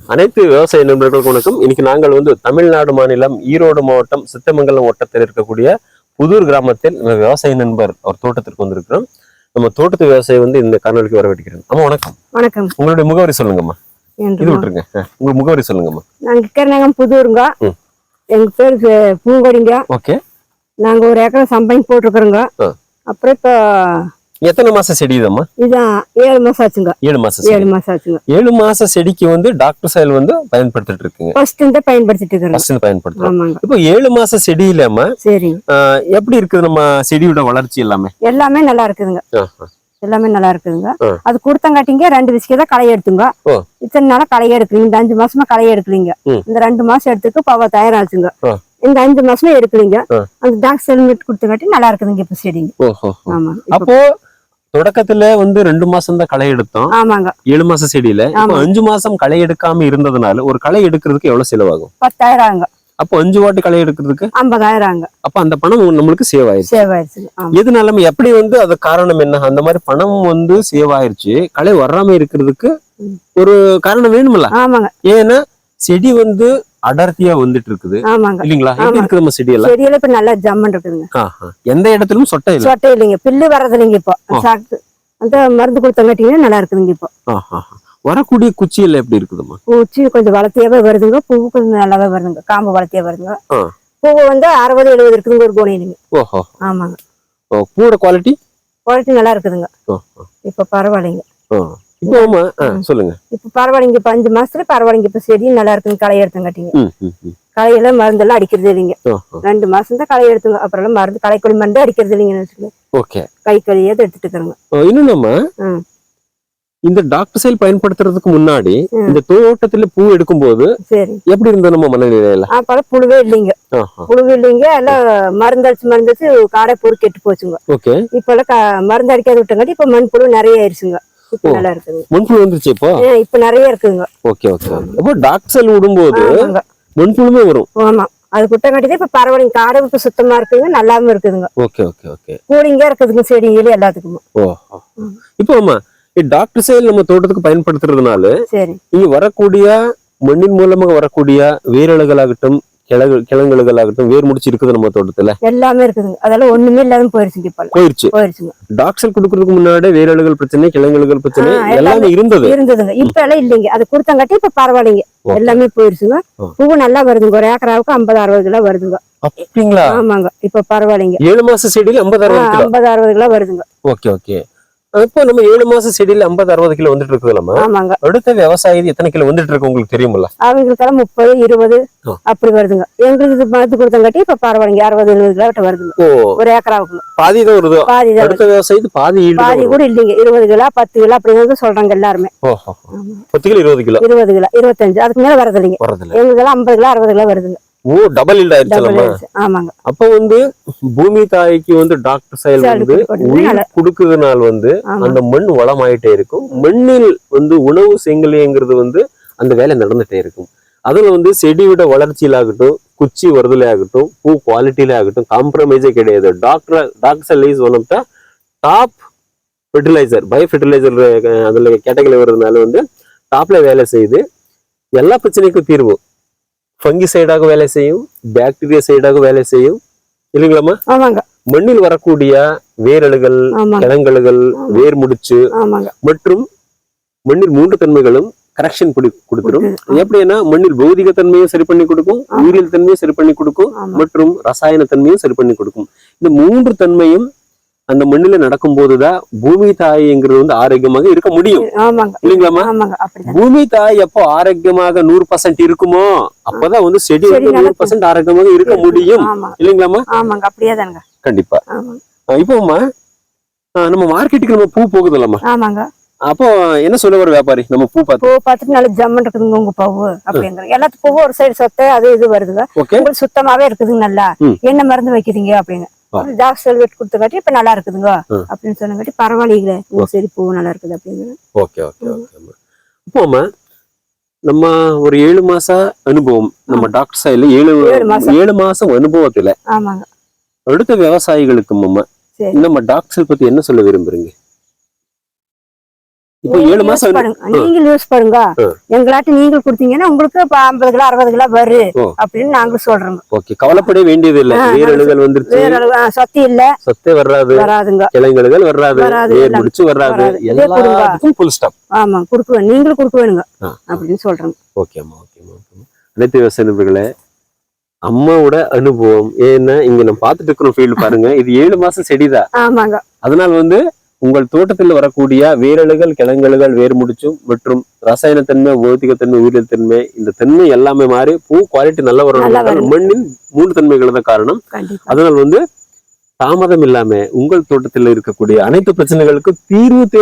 அனைத்து விவசாய நண்பர்களுக்கும் வணக்கம். இன்னைக்கு நாங்கள் வந்து தமிழ்நாடு மாநிலம் ஈரோடு மாவட்டம் சித்தமங்கலம் வட்டத்தில் இருக்கக்கூடிய புதூர் கிராமத்தில் நம்ம விவசாய நண்பர் அவர் தோட்டத்திற்கு வந்திருக்கிறோம். நம்ம தோட்டத்து விவசாயி வந்து இந்த காணொலிக்கு வரவேற்கிறேன். அம்மா வணக்கம். வணக்கம். உங்களுடைய முகவரி சொல்லுங்கம்மா. இது விட்டுருங்க. உங்க முகவரி சொல்லுங்கம்மா. நாங்க இருக்கிறனாங்க புதூருங்க. எங்க பேர் பூங்கொடிங்க. ஓகே. நாங்க ஒரு ஏக்கர் சம்பளம் போட்டிருக்கிறோங்க. அப்புறம் இப்போ எத்தனை மாச செடி இதம்மா? இதான் ஏழு மாசம் ஆச்சுங்க. ஏழு மாச ஏழு மாசம் ஆச்சுங்க. ஏழு மாச செடிக்கு வந்து டாக்டர் சாயல் வந்து பயன்படுத்திட்டு இருக்குங்க. ஃபர்ஸ்ட் இருந்தே பயன்படுத்திட்டு இருக்கிறோங்க ஃபர்ஸ்ட் பயன்படுத்துறோம். இப்போ ஏழு மாச செடி இல்லாம ஆஹ், எப்படி இருக்குது நம்ம செடியோட வளர்ச்சி எல்லாமே? எல்லாமே நல்லா இருக்குதுங்க. எல்லாமே நல்லா இருக்குதுங்க. அது கொடுத்தங்காட்டிங்க ரெண்டு விசிக்க தான் களை எடுத்துங்க. இத்தனை நாளா களை எடுக்கலீங்க இந்த அஞ்சு மாசமா களை எடுக்கலீங்க. இந்த ரெண்டு மாசம் எடுத்துக்கு பவ தயாராச்சுங்க. இந்த அஞ்சு மாசமே எடுக்கலீங்க. அந்த டாக்டர் ஹெல்மெட் கொடுத்தங்காட்டி நல்லா இருக்குதுங்க இப்ப செடிங்க. ஆமா அப்போ தொடக்கத்துல வந்து ரெண்டு மாசம் தான் களை எடுத்தோம். ஆமாங்க. ஏழு மாச செடியில. இப்போ. அஞ்சு மாசம் களை எடுக்காம இருந்ததுனால ஒரு களை எடுக்கிறதுக்கு எவ்வளவு செலவாகும்? பத்தாயிரம் அப்போ அஞ்சு வாட்டு களை எடுக்கிறதுக்கு? ஐம்பதாயிரம் அப்ப அந்த பணம் நம்மளுக்கு சேவ் ஆயிருச்சு சேவ் ஆயிடுச்சுங்க ஆமா. எதனால நம்ம எப்படி வந்து அது காரணம் என்ன? அந்த மாதிரி பணம் வந்து சேவ் ஆயிருச்சு களை வராம இருக்கிறதுக்கு. ஒரு காரணம் வேணுமில்ல ஆமாங்க. ஏன்னா செடி வந்து அடர்த்தியா வந்துட்டு இருக்குது ஆமாங்க. இல்லீங்களா? எப்படி. இருக்குது நம்ம செடியெல்லாம்? செடியில இப்ப நல்லா ஜம்மன் இருக்குதுங்க. எந்த இடத்திலும் சொட்டை இல்லை. சொட்டை இல்லைங்க. பில்லு வர்றது இல்லைங்க இப்போ அந்த மருந்து கொடுத்தங்காட்டிங்கன்னா நல்லா இருக்குதுங்க இப்போ. வரக்கூடிய குச்சியெல்லாம் எப்படி இருக்குதுமா பூச்சி கொஞ்சம் வளர்த்தியாவே வருதுங்க. பூ கொஞ்சம் நல்லாவே வருதுங்க. காம்பு வளர்த்தியா வருதுங்க. பூ வந்து அறுபது எழுபது இருக்குதுங்க ஒரு கோணையிலுங்க ஓஹோ. ஆமாங்க. பூவோட குவாலிட்டி குவாலிட்டி நல்லா இருக்குதுங்க. இப்ப பரவாயில்லைங்க. ஆமா சொல்லுங்க. இப்ப பரவாயில்லைங்க இப்ப அஞ்சு மாசத்துல பரவாயில்லைங்க இப்ப செடி நல்லா இருக்குங்க களை எடுத்தங்காட்டிங்க. களையெல்லாம் மருந்தெல்லாம் அடிக்கிறது இல்லைங்க. ரெண்டு மாசம் தான் களை எடுத்துங்க. அப்புறம் மருந்து களைக்கொல்லி மருந்து அடிக்கிறது வச்சுக்கோங்க ஓகே. கை கழியாத எடுத்துட்டு இருக்கிறோங்க. இன்னும் நம்ம. இந்த டாக்டர் செயல் பயன்படுத்துறதுக்கு முன்னாடி. இந்த தோட்டத்துல பூ எடுக்கும்போது சரி. எப்படி இருந்தது நம்ம மனநிலையில? அப்பெல்லாம் புழுவே இல்லைங்க. புழுவு இல்லைங்க எல்லாம் மருந்தடிச்சு மருந்தடிச்சு காடை பொறு கெட்டு போச்சுங்க. ஓகே. இப்ப எல்லாம் மருந்து அடிக்காத விட்டங்காட்டி இப்ப மண் புழு நிறைய ஓ. நல்லா இருக்குதுங்க மண்புழு வந்துருச்சு இப்போ? இப்ப நிறைய இருக்குதுங்க. Okay okay. அப்போ டாக்டர் செல் விடும்போது மண்புழுமே வரும். ஆமா. அது குட்டங்காட்டி தான் இப்ப பரவாயில்லைங்க காடை இப்ப சுத்தமா இருக்குதுங்க நல்லாவும் இருக்குதுங்க. Okay okay okay. கூலிங்கா இருக்குதுங்க செடியில எல்லாத்துக்குமே. ஓ இப்போ ஆமா டாக்டர் செயல் நம்ம தோட்டத்துக்கு பயன்படுத்துறதுனால சரி. இங்க வரக்கூடிய மண்ணின் மூலமாக வரக்கூடிய வேரழுகளாகட்டும் கிழங்கு கிழங்குகளாகட்டும் வேர் முடிச்சு இருக்குது நம்ம தோட்டத்துல? எல்லாமே இருக்குதுங்க. அதெல்லாம் ஒண்ணுமே இல்லாம போயிருச்சுங்க இப்ப. போயிருச்சு. போயிருச்சுங்க. டாக்டர் கொடுக்கறதுக்கு முன்னாடி வேரழுகள் பிரச்சனை கிழங்குகள் பிரச்சனை எல்லாமே இருந்தது. இருந்ததுங்க. இப்ப எல்லாம் இல்லைங்க. அது கொடுத்தங்காட்டி இப்ப பரவாயில்லைங்க. எல்லாமே போயிருச்சுங்க. பூ நல்லா வருதுங்க. ஒரு ஏக்கராவுக்கு ஐம்பது அறுபது கிலோ வருதுங்க. அப்படிங்களா? ஆமாங்க. இப்ப பரவாயில்லைங்க. ஏழு மாச செடியில ஐம்பது அறுபது ஐம்பது அறுபது கிலோ வருதுங்க. Okay okay. இப்போ நம்ம ஏழு மாச செடியில ஐம்பது அறுபது கிலோ வந்துட்டு இருக்குதுலாமா ஆமாங்க. அடுத்த விவசாயி எத்தனை கிலோ வந்துட்டு இருக்கு உங்களுக்கு தெரியுமில்ல? அவங்களுக்கெல்லாம் முப்பது இருபது. அப்படி வருதுங்க. எங்களுக்கு இது மருந்து கொடுத்தங்காட்டி இப்ப பரவாயில்லைங்க. அறுபது எழுபது கிலோ கிட்ட வருதுங்க. ஒரு ஏக்கராவுக்கு பாதி தான் வருது? பாதி தான். அடுத்த விவசாயத்துக்கு பாதி பாதி. கூட இல்லைங்க. இருபது கிலோ பத்து கிலோ அப்படிங்கிறது சொல்றாங்க எல்லாருமே. பத்து கிலோ இருபது கிலோ? இருபது கிலோ இருபத்தஞ்சு. அதுக்கு மேல வரது இல்லைங்க வரதில்ல. எங்களுக்கெல்லாம் ஐம்பது கிலோ அறுபது கிலோ வருதுங்க. ஓ டபுள் டபுள் ஆயிடுச்சு. ஆமாங்க. அப்ப வந்து பூமி தாய்க்கு வந்து டாக்டர் செயல் செயல் வந்து உயிர் கொடுக்குறதுனால வந்து அந்த மண் வளமாயிட்டே இருக்கும். மண்ணில் வந்து உணவு செங்கலிங்கிறது வந்து அந்த வேலை நடந்துட்டே இருக்கும். அதுல வந்து செடியோட வளர்ச்சியிலாகட்டும் குச்சி வருதலே ஆகட்டும் பூ குவாலிட்டியில ஆகட்டும் காம்ப்ரமைஸே கிடையாது. Doctor doctor lies one of the top fertiliser by fertiliser அதுல கேட்டகரி வர்றதுனால வந்து டாப்ல வேலை செய்து எல்லா பிரச்சனைக்கும் தீர்வு. ஃபங்கி சைடாக வேலை செய்யும் பாக்டீரியா சைடாக வேலை செய்யும். இல்லைங்களாம்மா? ஆமாங்க. மண்ணில் வரக்கூடிய வேரழுகள் ஆமாங்க. கிழங்கழுகள் வேர் முடிச்சு மற்றும் மண்ணில் மூன்று தன்மைகளும் கரெக்ஷன் கொடுத்துரும். எப்படின்னா மண்ணில் பௌதிக தன்மையும் சரி பண்ணி கொடுக்கும். உயிரியல் தன்மையும் சரி பண்ணி கொடுக்கும் மற்றும் ரசாயன தன்மையும் சரி பண்ணி கொடுக்கும். இந்த மூன்று தன்மையும் அந்த மண்ணில நடக்கும் போதுதான் பூமி தாய்ங்கிறது வந்து ஆரோக்கியமாக இருக்க முடியும். அப்படிதான். பூமி தாய் எப்போ ஆரோக்கியமாக நூறு பர்சன்ட் இருக்குமோ அப்பதான் வந்து செடி வந்து நூறு. பர்சன்ட் ஆரோக்கியமாக இருக்க முடியும். தானுங்க கண்டிப்பா. அஹ் நம்ம மார்க்கெட்டுக்கு நம்ம பூ போகுதுல்லம்மா. ஆமாங்க. அப்போ என்ன சொல்ல ஒரு வியாபாரி? நம்ம பூ பார்த்து. பூ பார்த்துட்டு நல்ல ஜம்மன் இருக்குதுங்க உங்க பூவு அப்படிங்கிற. எல்லாத்து பூவும் ஒரு சைடு சொத்தை அது இது வருதுங்க. உங்களுக்கு சுத்தமாவே இருக்குதுங்க நல்லா. என்ன மருந்து வைக்கிறீங்க அப்படிங்க ஜாஸ்தி செல்வெட் கொடுத்தங்காட்டி இப்ப நல்லா இருக்குதுங்க. அப்படின்னு சொன்னங்காட்டி பரவாயில்லைங்களே உங்க சரி பூ நல்லா இருக்குது அப்படிங்கிற ஓகே ஓகே ஓகே இப்போம்மா நம்ம ஒரு ஏழு மாச அனுபவம் நம்ம டாக்டர் சைடுல ஏழு ஏழு மாசம். அனுபவத்துல ஆமாங்க. அடுத்த விவசாயிகளுக்கு சரி. நம்ம டாக்டர் பத்தி என்ன சொல்ல விரும்புறீங்க? இப்போ ஏழு மாசம். நீங்கள் யூஸ் பண்ணுங்க. எங்களாட்டு நீங்கள் கொடுத்தீங்கன்னா உங்களுக்கு இப்ப ஐம்பது கிலோ அறுபது கிலோ வரும். அப்படின்னு நாங்க சொல்றோங்க. ஓகே. கவலைப்பட வேண்டியது இல்ல. வேரழுகள் வந்துருச்சு? சொத்தி இல்ல. சொத்தே வர்றாது வராதுங்க. கிளைங்களுகள் வர்றாது வராது, வேர் முடிச்சு வராது. எல்லாத்துக்கும் ஃபுல் ஸ்டாப் ஆமா கொடுக்குவேன். நீங்களும் கொடுக்க வேணுங்க. அப்படின்னு சொல்றேங்க. ஓகேம்மா ஓகேம்மா அனைத்து விவசாய நண்பர்களே அம்மாவோட அனுபவம். ஏன்னா இங்க நம்ம பார்த்துட்டு இருக்கிறோம் ஃபீல்டு பாருங்க. இது ஏழு மாசம் செடிதான். ஆமாங்க. அதனால் வந்து உங்கள் தோட்டத்தில் வரக்கூடிய வேரழுகள் கிழங்கழுகள் வேர் முடிச்சும் மற்றும் ரசாயனத்தன்மை பௌத்திகத்தன்மை உயிரியல் தன்மை இந்த தன்மை எல்லாமே மாறி பூ குவாலிட்டி நல்லா வரணும். மண்ணின் மூணு தன்மைகள் தான் காரணம். அதனால் வந்து தாமதம் இல்லாம உங்கள் தோட்டத்தில் இருக்கக்கூடிய அனைத்து பிரச்சனைகளுக்கும் தீர்வு தேடி